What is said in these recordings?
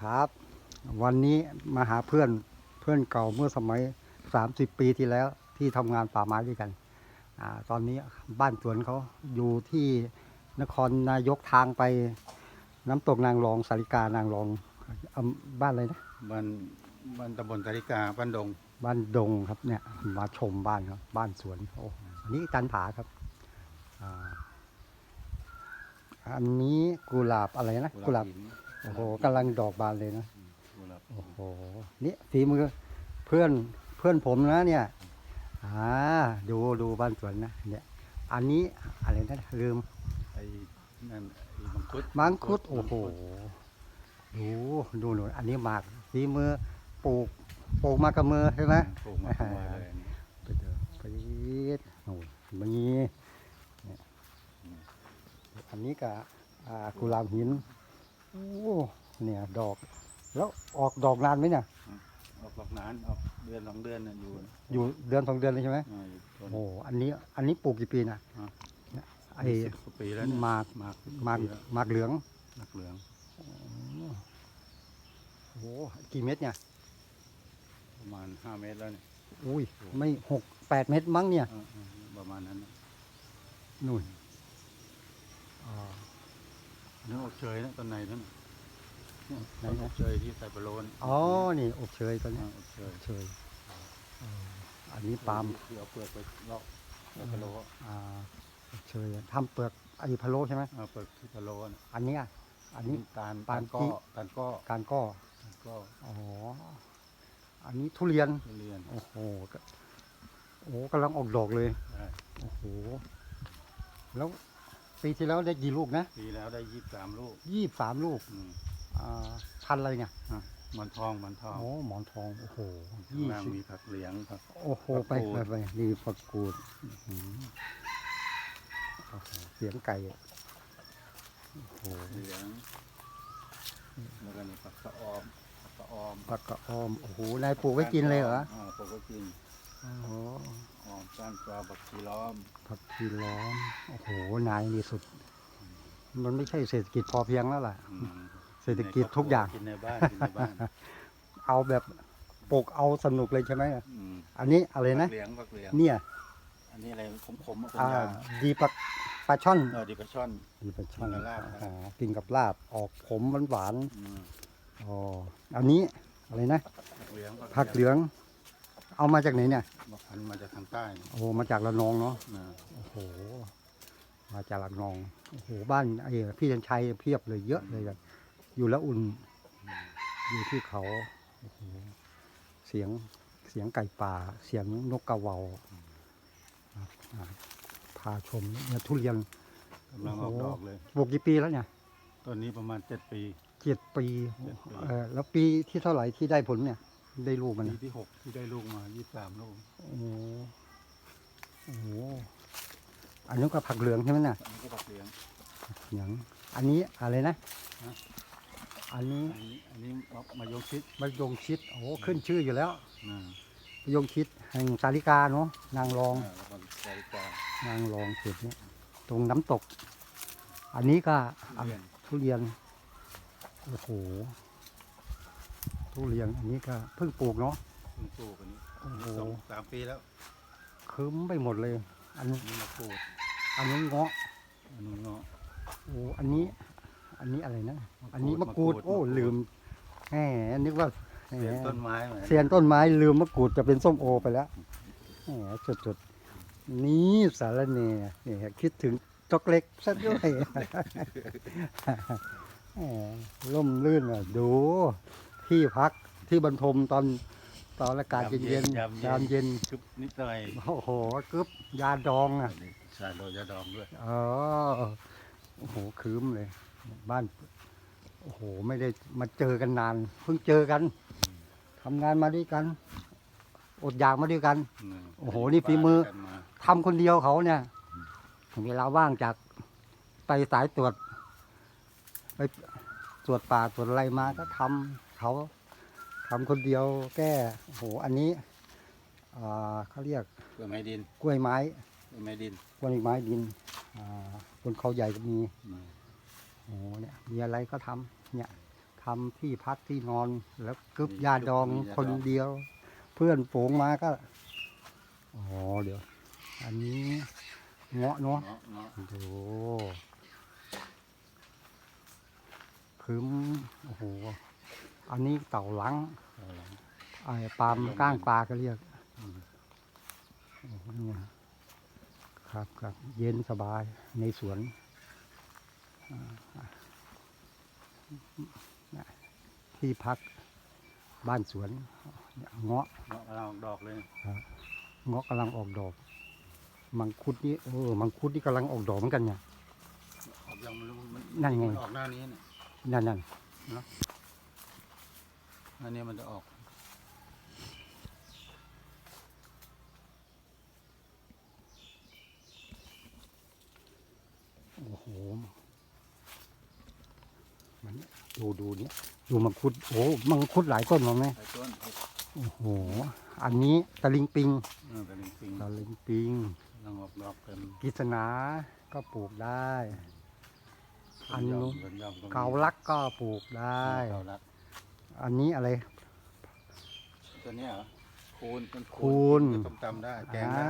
ครับ วันนี้มาหาเพื่อนเพื่อนเก่าเมื่อสมัย 30 ปีที่แล้วที่ทำงานป่าไม้ด้วยกันอาตอนนี้บ้านสวนเขาอยู่ที่นครนายกทางไปน้ำตกนางรองสาริกานางรองอำบ้านอะไรนะบ้านบ้านตำบลสาริกาบ้านดง บ้านดงครับเนี่ยมาชมบ้านครับ บ้านสวนโอ้อันนี้จันผาครับอ่าอันนี้กุหลาบอะไรนะกุหลาบหิน โอ้โหกำลังดอกบานเลยนะกุหลาบโอ้โหนี่ฝีมือเพื่อนเพื่อนผมนะเนี่ยอ่าดูดูบ้านสวนนะเนี่ยอันนี้อะไรนะลืมไอ้นั่นไอ้มังคุดมังคุดโอ้โหดูดูหนูอันนี้หมากฝีมือปลูกปลูกมากับมือใช่ไหมปลูกมาทำมาเลยไปเจอไปโอ้ยมีเนี่ยอันนี้กับอ่ากุหลาบหินโอ้ เนี่ยดอก แล้วออกดอกนานไหมเนี่ย ออกดอกนานออกเดือนสองเดือนน่ะอยู่นะอยู่เดือนสองเดือนเลยใช่ไหมอ่าอยู่ต้นโอ้อันนี้อันนี้ปลูกกี่ปีนะอะเนี่ยไอ้สิบกว่าปีแล้วเนี่ยหมากหมากหมากปีแล้วหมากเหลืองหมากเหลืองโอ้โหกี่เม็ดเนี่ย ประมาณห้าเมตรแล้วเนี่ยอุ้ยไม่หกแปดเม็ดมั้งเนี่ย อ่าอ่าประมาณนั้นน่ะนู่นอ่าอันนี่อบเชยนะต้นในนั่นน่ะเนี่ย ไหนต้นนะอบเชยที่ใส่ปลาโลนอ๋อ นี่ อบเชยตัวนี้อ่าอบเชยเชยเอออันนี้ปาล์มที่เอาเปลือกไปลอกใส่ปลาโลอ่าอบเชยทำเปลือกไอ้พะโล้ใช่ไหมเอาเปลือกที่ปลาโลน่ะอันเนี้ยอันนี้ ตาลปาตานลกี้ก็ตาลก็การก้อตาลก็อ๋อ อันนี้ทุเรียน ทุเรียนโอ้โหก็โอ้โหกำลังออกดอกเลย ได้โอ้โห แล้วปีที่แล้วได้กี่ลูกนะปีแล้วได้ยี่สิบสามลูก ยี่สามลูก อืมอ่า พันธุ์อะไรเนี่ยหมันทองหมันทองโอ้หมอนทองโอ้โหข้างยี่ล่างสิบมีผักเหลียงผัก โอ้โหไปผักกูไปดไปนี่ฝักกูดอื้อหือโอ้โหเสียงไก่โอ้โหเหลียงแล้วก็มีผักกระออมผักกระออมผักกระออมโอ้โหนายปลูกไว้กินเลยเหรออ่าปลูกไว้กินโอ้โหออมก้านปลาผักชีล้อมผักชีล้อมโอ้โหนายนี่สุด มันไม่ใช่เศรษฐกิจพอเพียงแล้วล่ะ อืมเศ รษฐกิจทุกอย่าง กินในบ้านกินในบ้านเอาแบบปลูกเอาสนุกเลยใช่ไหมอืมอันนี้อะไรนะ ผักเหลียงผักเหลียงเนี่ยอันนี้อะไรขมๆอะเป็นอ่ายางดีปลาปลาช่อนเออดิปลาช่อน ดีปลาช่อนกินกับลาบอ่ากินกับลาบออกขมหวานอืมๆอ๋ออันนี้อะไรนะผักเหลียงผักเหลือง เอามาจากไหนเนี่ยมาพันธุ์มาจากทางใต้นี่โอ้โหมาจากระนองเนาะ นะโอ้โห มาจากระนอง โอ้โห บ้านไอ้พี่ชันชัยเพียบเลยเยอะเลยกัน อยู่แล้วอุ่น อยู่ที่เขาโอ้โหเสียงเสียงไก่ป่า เสียงนกกระเหว่าอะอะพาชมเนี่ยทุเรียนกำลังออกโอ้โหดอกเลยปลูกกี่ปีแล้วเนี่ยต้นนี้ประมาณเจ็ดปีเจ็ดปีเจ็ดปีเออแล้วปีที่เท่าไหร่ที่ได้ผลเนี่ย ได้ลูกมันปีนะที่หกที่ได้ลูกมายี่สิบสามลูกโอ้โหโอ้โหอันนี้ก็ผักเหลืองใช่ไหมน่ะอันนี้ก็ผักเหลียงอย่างอันนี้อะไรนะฮะ อันนี้อันนี้อันนี้มายงชิดมะยงชิดโอ้โหขึ้นชื่ออยู่แล้วนะมะยงชิดแห่งสาริกาเนาะนางรองอ่าแล้วก็ใส่กานางรองเขตนี้ตรงน้ำตก อันนี้ก็อะเรียนทุเรียนโอ้โหทุเรียนอันนี้ก็เพิ่งปลูกเนาะคุณปลูกอันนี้โอ้โหสองสามปีแล้วคืมไปหมดเลย อันนี้อันนี้มาปลูกอันนี้เงาะอันนู้นเงาะโอ้อันนี้ อันนี้อะไรนะมะกรูดอันนี้มะกรูดมะกรูดโอ้มะกรูดลืมแหมนึกว่าแหมเรียนต้นไม้ไหมเสียนต้นไม้ลืมมะกรูดจะเป็นส้มโอไปแล้วแหมจุดๆนี่สารเนนี่คิดถึงจอกเล็กซะด้วยแหมล่มลื่นอะดู ที่พักที่บรรทมตอนตอนอากาศเย็นๆยามเย็นชุบนิดหน่อยโอ้โหกึบยาดองอะอันนี้ชาโดยาดองด้วย อ๋อ โอ้โหคืมเลย บ้าน โอ้โห ไม่ได้มาเจอกันนาน เพิ่งเจอกันทำงานมาด้วยกัน อดอยากมาด้วยกันมโอ้โห นี่ฝีมือกันมาทำคนเดียวเขาเนี่ย เวลาว่างจากไปสายตรวจ ไปตรวจป่าตรวจอะไรมาก็ทำเขาทำคนเดียวแก้โอ้โห อันนี้อ่าเขาเรียกเพื่อไม้ดิน กล้วยไม้เพื่อไม้ดินกล้วยไม้ดินอ่าบนเขาใหญ่ก็มีอืม โอ้โหเนี่ยมีอะไรก็ทำเนี่ยทำที่พักที่นอนแล้วกึบยาดองคนเดียว เพื่อนฝูงมาก็อ๋อเดี๋ยว อันนี้เงาะเนาะเนาะเนาะดูคืมโอ้โหอันนี้เต่าหลังเอาละไอ้ปลามก้างปลาก็เรียกอืมโอ้โหเนี่ยครับครับเย็นสบายในสวนอ่า ที่พักบ้านสวนเนี่ยเงาะเนาะเราดอกเลยเงาะกำลังออกดอก มังคุดนี่เออมังคุดนี่กำลังออกดอกเหมือนกันเนี่ยออกยังไม่รู้มันนั่นไงมัออกหน้านี้เนี่ยนั่นนั่นหน้านี้มันจะออกโอ้โห มันดูดูเนี่ยดูมังคุดโอ้มังคุดหลายต้นมั้งไหมใส่ต้นโอ้โหอันนี้ตะลิงปิงเออแต่ลิงปิงตะลิงปิงกำลังออกดอกเป็นกิษณาก็ปลูกได้ อันนู้นเป็นยอมมีเกาลักก็ปลูกได้เกาลักอันนี้อะไรตัวเนี้ยเหรอคูณเป็นคูณจะต้มตำได้แกงอ่าได้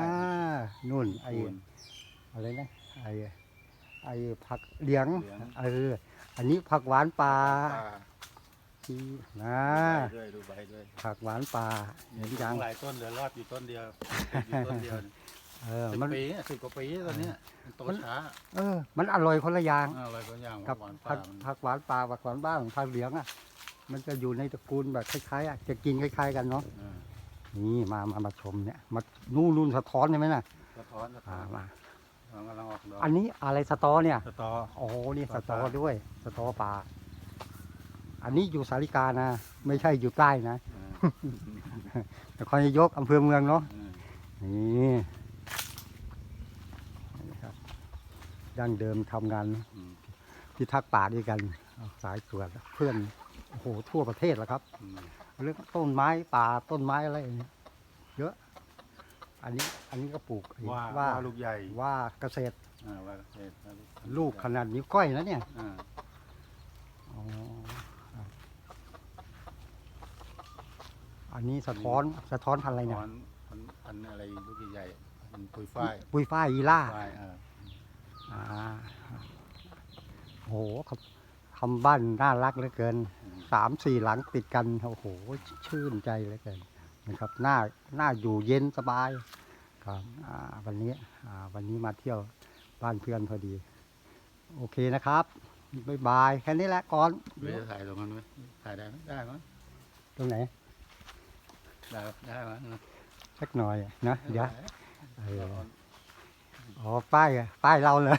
นุ่นไอ้คูณอะไรนะไอ้ไอ้ผักเหลียงเหลียงเออ อันนี้ผักหวานป่าปลาที่นะดูใบด้วยดูใบด้วยผักหวานป่าเห็นยังหลายต้นเหลือรอดอยู่ต้นเดียวอยู่ต้นเดียวเนี่ยเออสิบมันปีอะสิบกว่าปีตอนเนี้ยมันโตมันช้าเออ มันอร่อยคนละอย่างอ่าอะไรบางอย่างกับหวานผัป่ากมันผักหวานป่าผักหวานบ้างผักเหลียงอะมันจะอยู่ในตระกูลแบบคล้ายๆอะจะกินคล้าย ๆ กันเนาะอ่านี่มามามาชมเนี่ยมานู่นนู่นสะท้อนใช่ไหมน่ะสะท้อนสะท้อ่าอนมา มันกำลังออกดอกอันนี้อะไรสตอเนี่ย สตอ โอ้โหนี่สสตตออ ด้วย สตอป่า อันนี้อยู่สาริกานะ ไม่ใช่อยู่ใต้นะอ่านครนายกอำเภอเมืองเนาะอ่านี่นี่ครับดั้งเดิมทำงานอืมพิทักษ์ป่าด้วยกันสายตรวจเพื่อน โอ้โห ทั่วประเทศแล้วครับ อืมเรื่องต้นไม้ป่าต้นไม้อะไรอย่างเงี้ยเยอะ อันนี้อันนี้ก็ปลูกไอ้ว่าว่าว่าลูกใหญ่ว่าเกษตรอ่าว่าเศษลูกขนาดนิ้วก้อยนะเนี่ยอ่าอ๋อครับอันนี้สะท้อนสะท้อนพันธุ์อะไรถเนี่ยอนพันพันอะไรลูกใหญ่ๆพันปุยฝ้ายปุยฝ้ายอีล่าฝ้ายอ่าอ่าโอ้โหทำทำบ้านน่ารักเหลือเกินอืมสามสี่หลังติดกันโอ้โหชื่นใจเหลือเกิน นะครับหน้าหน้าอยู่เย็นสบายครับอ่าวันนี้อ่าวันนี้มาเที่ยวบ้านเพื่อนพอดี โอเคนะครับบ๊ายบายแค่นี้แหละก่อนเดี๋ยวจะถ่ายตรงนั้นไหมถ่ายได้ไหมได้มั้ยตรงไหนได้ได้มั้ยสักหน่อยนะเดี๋ยวได้เอออ๋อป้ายอะป้ายเราเลย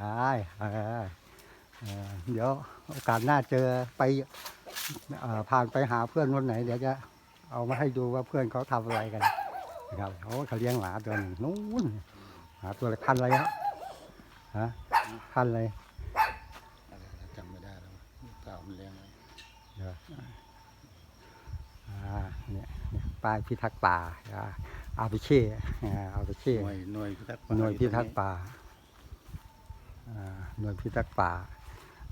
ได้เออเออเดี๋ยวโอกาสหน้าเจอไปเอ่อผ่านไปหาเพื่อนวันไหน เดี๋ยวจะ เอามาให้ดูว่าเพื่อนเขาทำอะไรกันนะครับเขาเขาเลี้ยงหมาตัวหนึ่งนู้นหาตัวอะไรพันธุ์อะไรฮะฮะพันธุ์อะไรอะไรนะจำไม่ได้แล้วเก่ามันเลี้ยงไว้เดี๋ยวอ่าเนี่ยเนี่ยป้ายพิทักษ์ป่าอ่าอาไปเช่อ่าเอาไปเช่หน่วยหน่วยพิทักษ์หน่วยพิทักษ์ป่าอ่าหน่วยพิทักษ์ป่า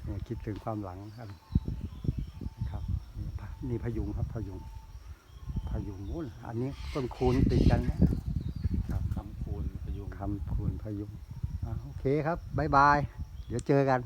เนี่ยคิดถึงความหลังกันนะครับนี่พะนี่พยุงครับพยุง พยุงนู้นอันนี้ต้นคูณติดกันเนี่ยคำคูณพยุงคำคูณพยุงอ่าโอเคครับบายบาย เดี๋ยวเจอกัน